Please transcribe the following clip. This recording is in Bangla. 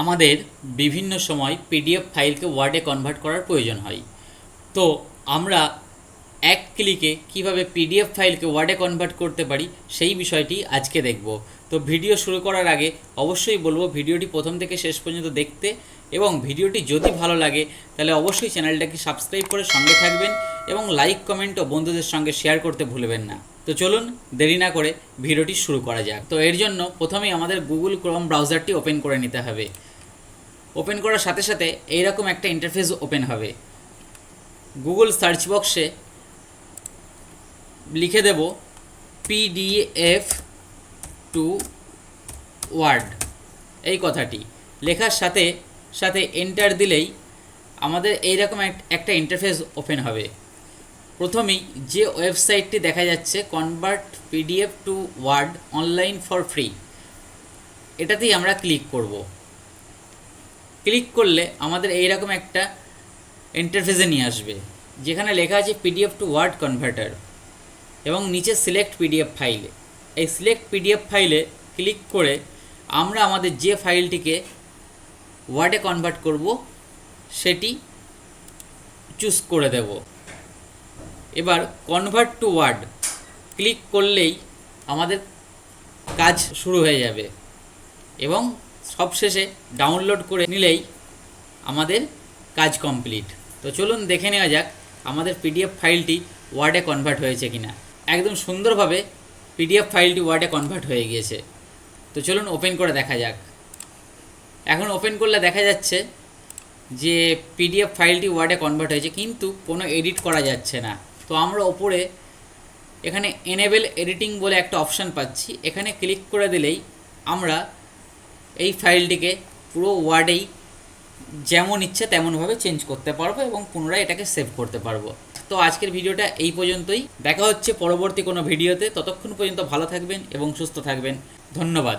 আমাদের বিভিন্ন সময় পিডিএফ ফাইলকে ওয়ার্ডে কনভার্ট করার প্রয়োজন হয়। তো আমরা এক ক্লিকে কীভাবে পিডিএফ ফাইলকে ওয়ার্ডে কনভার্ট করতে পারি সেই বিষয়টি আজকে দেখব। তো ভিডিও শুরু করার আগে অবশ্যই বলব ভিডিওটি প্রথম থেকে শেষ পর্যন্ত দেখতে এবং ভিডিওটি যদি ভালো লাগে তাহলে অবশ্যই চ্যানেলটাকে সাবস্ক্রাইব করে সঙ্গে থাকবেন এবং লাইক কমেন্ট ও বন্ধুদের সঙ্গে শেয়ার করতে ভুলবেন না। তো চলুন দেরি না করে ভিডিওটি শুরু করা যাক। তো এর জন্য প্রথমেই আমাদের গুগল ক্রোম ব্রাউজারটি ওপেন করে নিতে হবে। ওপেন করার সাথে সাথে এইরকম একটা ইন্টারফেস ওপেন হবে। গুগল সার্চ বক্সে লিখে দেব পিডিএফ টু ওয়ার্ড এই কথাটি। লেখার সাথে সাথে এন্টার দিলেই আমাদের এইরকম এক- একটা ইন্টারফেস ওপেন হবে। প্রথমেই যে ওয়েবসাইটটি দেখা যাচ্ছে convert PDF to Word online for free এটাতেই আমরা ক্লিক করব। ক্লিক করলে আমাদের এইরকম একটা ইন্টারফেসে নিয়ে আসবে, যেখানে লেখা আছে পিডিএফ টু ওয়ার্ড কনভার্টার এবং নিচে সিলেক্ট পিডিএফ ফাইলে এই সিলেক্ট পিডিএফ ফাইলে ক্লিক করে আমরা আমাদের যে ফাইলটিকে ওয়ার্ডে কনভার্ট করব, সেটি চুজ করে দেব। এবার কনভার্ট টু ওয়ার্ড ক্লিক করলেই আমাদের কাজ শুরু হয়ে যাবে এবং সবশেষে ডাউনলোড করে নিলেই আমাদের কাজ কমপ্লিট তো চলুন দেখে নেওয়া যাক আমাদের পিডিএফ ফাইলটি ওয়ার্ডে কনভার্ট হয়েছে কিনা। একদম সুন্দরভাবে পিডিএফ ফাইলটি ওয়ার্ডে কনভার্ট হয়ে গিয়েছে। তো চলুন ওপেন করে দেখা যাক। এখন ওপেন করলে দেখা যাচ্ছে যে পিডিএফ ফাইলটি ওয়ার্ডে কনভার্ট হয়েছে, কিন্তু কোনো এডিট করা যাচ্ছে না। তো আমরা ওপরে এখানে এনেবেল এডিটিং বলে একটা অপশান পাচ্ছি। এখানে ক্লিক করে দিলেই আমরা এই ফাইলটিকে পুরো ওয়ার্ডেই যেমন ইচ্ছে তেমনভাবে চেঞ্জ করতে পারব এবং পুনরায় এটাকে সেভ করতে পারব। তো আজকের ভিডিওটা এই পর্যন্তই। দেখা হচ্ছে পরবর্তী কোনো ভিডিওতে। ততক্ষণ পর্যন্ত ভালো থাকবেন এবং সুস্থ থাকবেন। ধন্যবাদ।